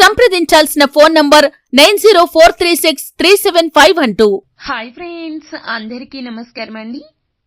సంప్రదించాల్సిన phone number nine zero four three six three seven five one two. Hi friends అందరికీ నమస్కారం అండి.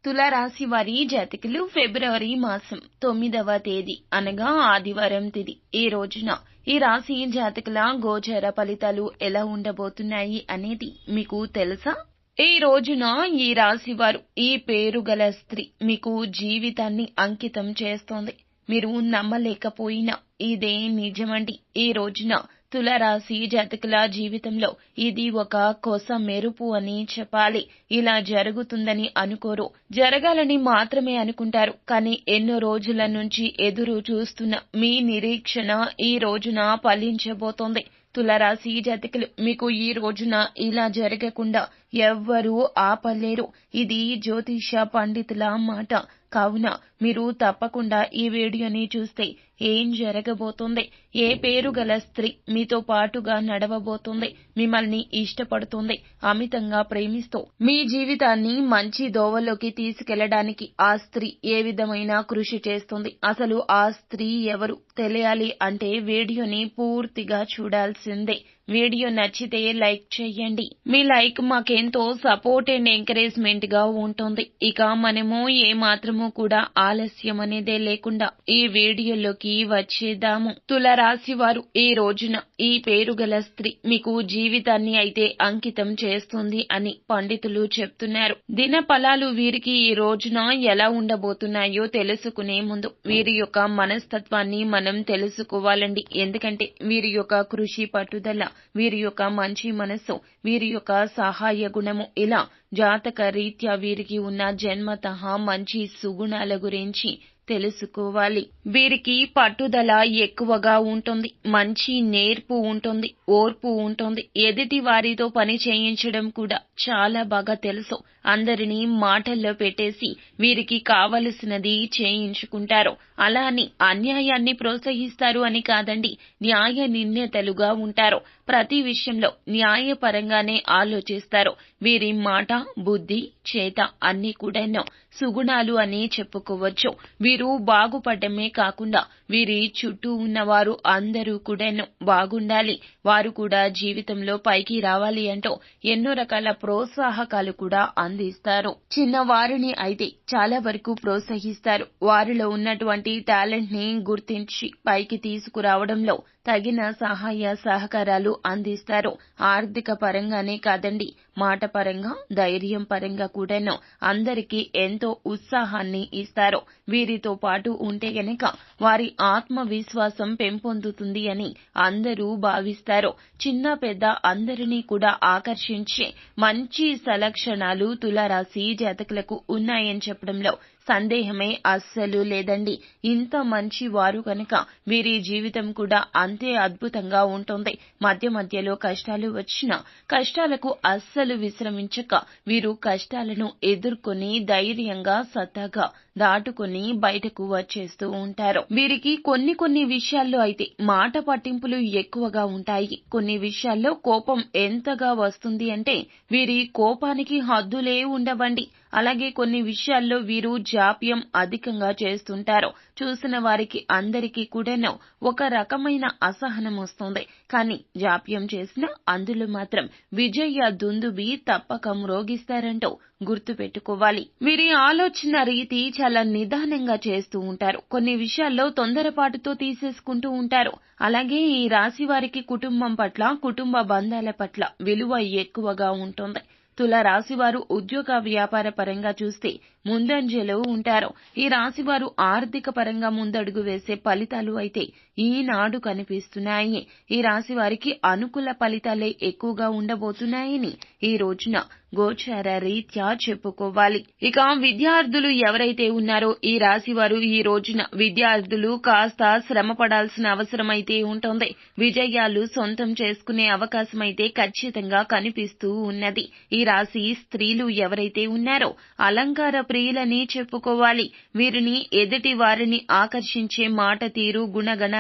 తులారాశి వారి జాతకులు ఫిబ్రవరి మాసం తొమ్మిదవ తేదీ అనగా ఆదివారం తిది. ఈ రోజున ఈ రాశి జాతకుల గోచర ఫలితాలు ఎలా ఉండబోతున్నాయి అనేది మీకు తెలుసా? ఈ రోజున ఈ రాశి వారు ఈ పేరు గల స్త్రీ మీకు జీవితాన్ని అంకితం చేస్తోంది. మీరు నమ్మలేకపోయినా ఇదే నిజమండి. ఈ రోజున తులరాశి జాతకుల జీవితంలో ఇది ఒక కొస మెరుపు అని చెప్పాలి. ఇలా జరుగుతుందని అనుకోరు. జరగాలని మాత్రమే అనుకుంటారు. కానీ ఎన్నో రోజుల నుంచి ఎదురు చూస్తున్న మీ నిరీక్షణ ఈ రోజున ఫలించబోతోంది. తులరాశి జాతకులు మీకు ఈ రోజున ఇలా జరగకుండా ఎవ్వరూ ఆపలేరు. ఇది జ్యోతిష పండితుల మాట. కావున మీరు తప్పకుండా ఈ వీడియోని చూస్తే ఏం జరగబోతుంది? ఏ పేరు గల స్త్రీ మీతో పాటుగా నడవబోతుంది? మిమ్మల్ని ఇష్టపడుతుంది? అమితంగా ప్రేమిస్తూ మీ జీవితాన్ని మంచి దోవలోకి తీసుకెళ్ళడానికి ఆ స్త్రీ ఏ విధమైన కృషి చేస్తుంది? అసలు ఆ స్త్రీ ఎవరు? తెలియాలి అంటే వీడియోని పూర్తిగా చూడాల్సిందే. వీడియో నచ్చితే లైక్ చేయండి. మీ లైక్ మాకెంతో సపోర్ట్ అండ్ ఎంకరేజ్మెంట్గా ఉంటుంది. ఇక మనము ఏ మాత్రము కూడా ఆలస్యం అనేదే లేకుండా ఈ వీడియోలోకి వచ్చేద్దాము. తులరాశి వారు ఈ రోజున ఈ పేరు గల స్త్రీ మీకు జీవితాన్ని అయితే అంకితం చేస్తుంది అని పండితులు చెప్తున్నారు. దిన ఫలాలు వీరికి ఈ రోజున ఎలా ఉండబోతున్నాయో తెలుసుకునే ముందు వీరి యొక్క మనస్తత్వాన్ని మనం తెలుసుకోవాలండి. ఎందుకంటే వీరి యొక్క కృషి పట్టుదల వీరి యొక్క మంచి మనస్సు వీరి యొక్క సహాయ గుణము ఇలా జాతక రీత్యా వీరికి ఉన్న జన్మతహ మంచి సుగుణాల గురించి తెలుసుకోవాలి. వీరికి పట్టుదల ఎక్కువగా ఉంటుంది. మంచి నేర్పు ఉంటుంది ఓర్పు ఉంటుంది. ఎదుటి వారితో పని చేయించడం కూడా చాలా బాగా తెలుసు. అందరినీ మాటల్లో పెట్టేసి వీరికి కావలసినది చేయించుకుంటారు. అలా అని అన్యాయాన్ని ప్రోత్సహిస్తారు అని కాదండి న్యాయ నిర్ణేతలుగా ఉంటారు. ప్రతి విషయంలో న్యాయపరంగానే ఆలోచిస్తారు. వీరి మాట బుద్ధి చేత అన్ని కూడాను సుగుణాలు అని చెప్పుకోవచ్చు. వీరు బాగుపడమే కాకుండా వీరి చుట్టూ ఉన్నవారు అందరూ కూడాను బాగుండాలి. వారు కూడా జీవితంలో పైకి రావాలి అంటూ ఎన్నో రకాల ప్రోత్సాహకాలు కూడా అందిస్తారు. చిన్న వారిని అయితే చాలా వరకు ప్రోత్సహిస్తారు. వారిలో ఉన్నటువంటి టాలెంట్ని గుర్తించి పైకి తీసుకురావడంలో తగిన సహాయ సహకారాలు అందిస్తారు. ఆర్థిక పరంగానే కాదండి మాట పరంగా ధైర్యం పరంగా కూడాను అందరికీ ఎంతో ఉత్సాహాన్ని ఇస్తారు. వీరితో పాటు ఉంటే గనక వారి ఆత్మవిశ్వాసం పెంపొందుతుంది అని అందరూ భావిస్తారు. చిన్న పెద్ద అందరినీ కూడా ఆకర్షించే మంచి సలక్షణాలు తులారాశి జాతకులకు ఉన్నాయని చెప్పడంలో సందేహమే అస్సలు లేదండి. ఇంత మంచి వారు కనుక వీరి జీవితం కూడా అంతే అద్భుతంగా ఉంటుంది. మధ్య మధ్యలో కష్టాలు వచ్చినా కష్టాలకు అస్సలు విశ్రమించక వీరు కష్టాలను ఎదుర్కొని ధైర్యంగా సత్తాగా దాటుకుని బయటకు వచ్చేస్తూ ఉంటారు. వీరికి కొన్ని కొన్ని విషయాల్లో అయితే మాట పట్టింపులు ఎక్కువగా ఉంటాయి. కొన్ని విషయాల్లో కోపం ఎంతగా వస్తుంది అంటే వీరి కోపానికి హద్దులే ఉండవండి. అలాగే కొన్ని విషయాల్లో వీరు జాప్యం అధికంగా చేస్తుంటారు. చూసిన వారికి అందరికీ కూడాను ఒక రకమైన అసహనం వస్తుంది. కానీ జాప్యం చేసిన అందులో మాత్రం విజయ దుందుబి తప్పక మ్రోగిస్తారంటూ గుర్తుపెట్టుకోవాలి. వీరి ఆలోచన రీతి చాలా నిదానంగా చేస్తూ ఉంటారు. కొన్ని విషయాల్లో తొందరపాటుతో తీసేసుకుంటూ ఉంటారు. అలాగే ఈ రాశి వారికి కుటుంబం పట్ల కుటుంబ బంధాల పట్ల విలువ ఎక్కువగా ఉంటుంది. తులరాశివారు ఉద్యోగ వ్యాపార పరంగా చూస్తే ముందంజలో ఉంటారు. ఈ రాశివారు ఆర్థిక పరంగా ముందడుగు వేసే ఫలితాలు అయితే ఈనాడు కనిపిస్తున్నాయి. ఈ రాశి వారికి అనుకూల ఫలితాలే ఎక్కువగా ఉండబోతున్నాయని ఈ రోజున గోచార రీత్యా చెప్పుకోవాలి. ఇక విద్యార్థులు ఎవరైతే ఉన్నారో ఈ రాశి వారు ఈ రోజున విద్యార్థులు కాస్త శ్రమ పడాల్సిన అవసరం అయితే ఉంటుంది. విజయాలు సొంతం చేసుకునే అవకాశం అయితే ఖచ్చితంగా కనిపిస్తూ ఉన్నది. ఈ రాశి స్త్రీలు ఎవరైతే ఉన్నారో అలంకార ప్రియులని చెప్పుకోవాలి. వీరిని ఎదుటి వారిని ఆకర్షించే మాట తీరు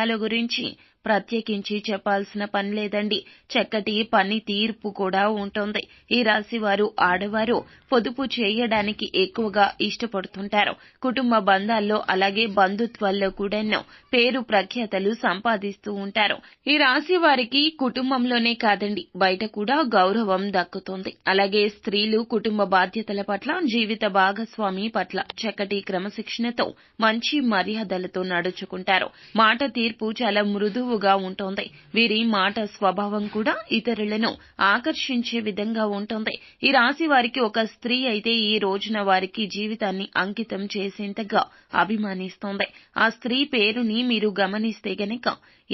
విషయాల గురించి ప్రత్యేకించి చెప్పాల్సిన పని లేదండి. చక్కటి పని తీర్పు కూడా ఉంటుంది. ఈ రాశి వారు ఆడవారు పొదుపు చేయడానికి ఎక్కువగా ఇష్టపడుతుంటారు. కుటుంబ బంధాల్లో అలాగే బంధుత్వాల్లో కూడాను పేరు ప్రఖ్యాతలు సంపాదిస్తూ ఉంటారు. ఈ రాశి వారికి కుటుంబంలోనే కాదండి బయట కూడా గౌరవం దక్కుతుంది. అలాగే స్త్రీలు కుటుంబ బాధ్యతల పట్ల జీవిత భాగస్వామి పట్ల చక్కటి క్రమశిక్షణతో మంచి మర్యాదలతో నడుచుకుంటారు. మాట తీర్పు చాలా మృదువుగా ఉంటుంది. వీరి మాట స్వభావం కూడా ఇతరులను ఆకర్షించే విధంగా ఉంటుంది. ఈ రాశి వారికి ఒక స్త్రీ అయితే ఈ రోజున వారికి జీవితాన్ని అంకితం చేసేంతగా అభిమానిస్తోంది. ఆ స్త్రీ పేరుని మీరు గమనిస్తే గనక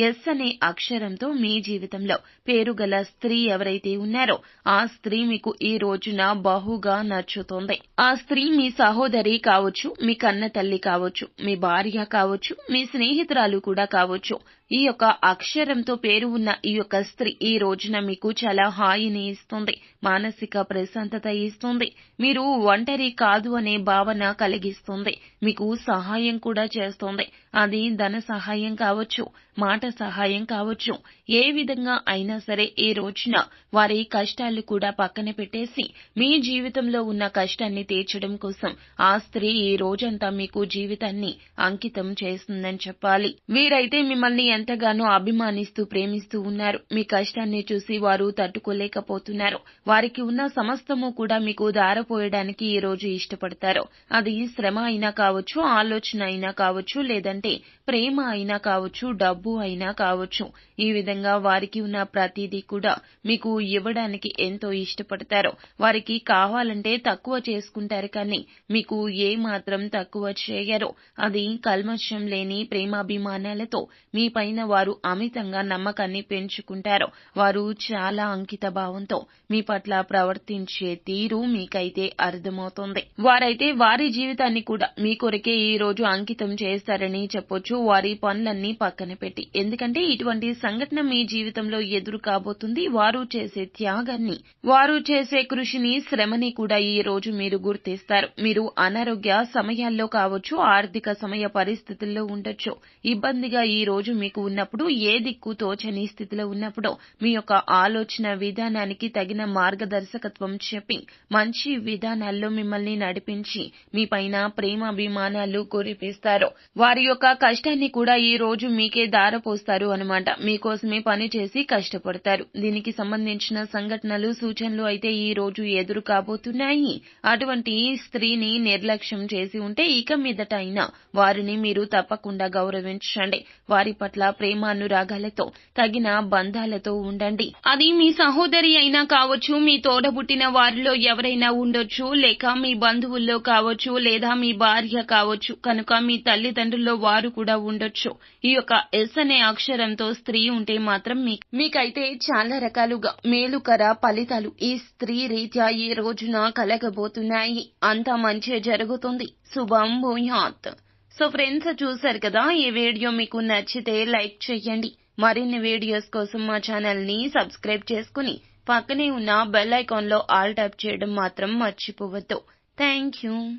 ఎస్ అనే అక్షరంతో మీ జీవితంలో పేరుగల స్త్రీ ఎవరైతే ఉన్నారో ఆ స్త్రీ మీకు ఈ రోజున బహుగా నచ్చుతోంది. ఆ స్త్రీ మీ సహోదరి కావచ్చు మీ కన్న తల్లి కావచ్చు మీ భార్య కావచ్చు మీ స్నేహితురాలు కూడా కావచ్చు. ఈ యొక్క అక్షరంతో పేరు ఉన్న ఈ యొక్క స్త్రీ ఈ రోజున మీకు చాలా హాయిని ఇస్తుంది మానసిక ప్రశాంతత ఇస్తుంది మీరు ఒంటరి కాదు అనే భావన కలిగిస్తుంది మీకు సహాయం కూడా చేస్తుంది. అది ధన సహాయం కావచ్చు మాట సహాయం కావచ్చు. ఏ విధంగా అయినా సరే ఈ రోజున వారి కష్టాలు కూడా పక్కన పెట్టేసి మీ జీవితంలో ఉన్న కష్టాన్ని తీర్చడం కోసం ఆ స్త్రీ ఈ రోజంతా మీకు జీవితాన్ని అంకితం చేస్తుందని చెప్పాలి. వీరైతే మిమ్మల్ని ఎంతగానో అభిమానిస్తూ ప్రేమిస్తూ ఉన్నారు. మీ కష్టాన్ని చూసి వారు తట్టుకోలేకపోతున్నారు. వారికి ఉన్న సమస్తము కూడా మీకు దారపోయడానికి ఈ రోజు ఇష్టపడతారు. అది శ్రమ అయినా కావచ్చు ఆలోచన అయినా కావచ్చు లేదంటే ప్రేమ అయినా కావచ్చు డబ్బు అయినా కావచ్చు ఈ విధంగా వారికి ఉన్న ప్రతిదీ కూడా మీకు ఇవ్వడానికి ఎంతో ఇష్టపడతారు. వారికి కావాలంటే తక్కువ చేసుకుంటారు కానీ మీకు ఏ మాత్రం తక్కువ చేయరు. అది కల్మషం లేని ప్రేమాభిమానాలతో మీ పైన వారు అమితంగా నమ్మకాన్ని పెంచుకుంటారు. వారు చాలా అంకిత భావంతో మీ పట్ల ప్రవర్తించే తీరు మీకైతే అర్థమవుతుంది. వారైతే వారి జీవితాన్ని కూడా మీ కొరకే ఈ రోజు అంకితం చేస్తారని చెప్పొచ్చు. వారి పనులన్నీ పక్కన పెట్టి. ఎందుకంటే ఇటువంటి సంఘటన మీ జీవితంలో ఎదురు కాబోతుంది. వారు చేసే త్యాగాన్ని వారు చేసే కృషిని శ్రమని కూడా ఈ రోజు మీరు గుర్తిస్తారు. మీరు అనారోగ్య సమయాల్లో కావచ్చు ఆర్థిక సమయ పరిస్థితుల్లో ఉండొచ్చు. ఇబ్బందిగా ఈ రోజు మీకు ఉన్నప్పుడు ఏ దిక్కు తోచని స్థితిలో ఉన్నప్పుడు మీ యొక్క ఆలోచన విధానానికి తగిన మార్గదర్శకత్వం చెప్పి మంచి విధానాల్లో మిమ్మల్ని నడిపించి మీ పైన ప్రేమాభిమానాలు కురిపిస్తారు. వారి యొక్క కష్ట కష్టాన్ని కూడా ఈ రోజు మీకే దారపోస్తారు అనమాట మీకోసమే పని చేసి కష్టపడతారు. దీనికి సంబంధించిన సంఘటనలు సూచనలు అయితే ఈ రోజు ఎదురు కాబోతున్నాయి. అటువంటి స్త్రీని నిర్లక్ష్యం చేసి ఉంటే ఇక మీదట అయినా వారిని మీరు తప్పకుండా గౌరవించండి. వారి పట్ల ప్రేమానురాగాలతో తగిన బంధాలతో ఉండండి. అది మీ సహోదరి అయినా కావచ్చు మీ తోడబుట్టిన వారిలో ఎవరైనా ఉండొచ్చు లేక మీ బంధువుల్లో కావచ్చు లేదా మీ భార్య కావచ్చు. కనుక మీ తల్లిదండ్రుల్లో వారు కూడా ఉండొచ్చు. ఈ యొక్క ఎస్ అనే అక్షరంతో స్త్రీ ఉంటే మాత్రం మీకైతే చాలా రకాలుగా మేలుకర ఫలితాలు ఈ స్త్రీ రీత్యా ఈ రోజున కలగబోతున్నాయి. అంతా మంచి జరుగుతుంది. శుభం భూయాత్. సో ఫ్రెండ్స్ చూశారు కదా ఈ వీడియో మీకు నచ్చితే లైక్ చేయండి మరిన్ని వీడియోస్ కోసం మా ఛానల్ని సబ్స్క్రైబ్ చేసుకుని పక్కనే ఉన్న బెల్ ఐకాన్లో ఆల్ ట్యాప్ చేయడం మాత్రం మర్చిపోవద్దు. Thank you.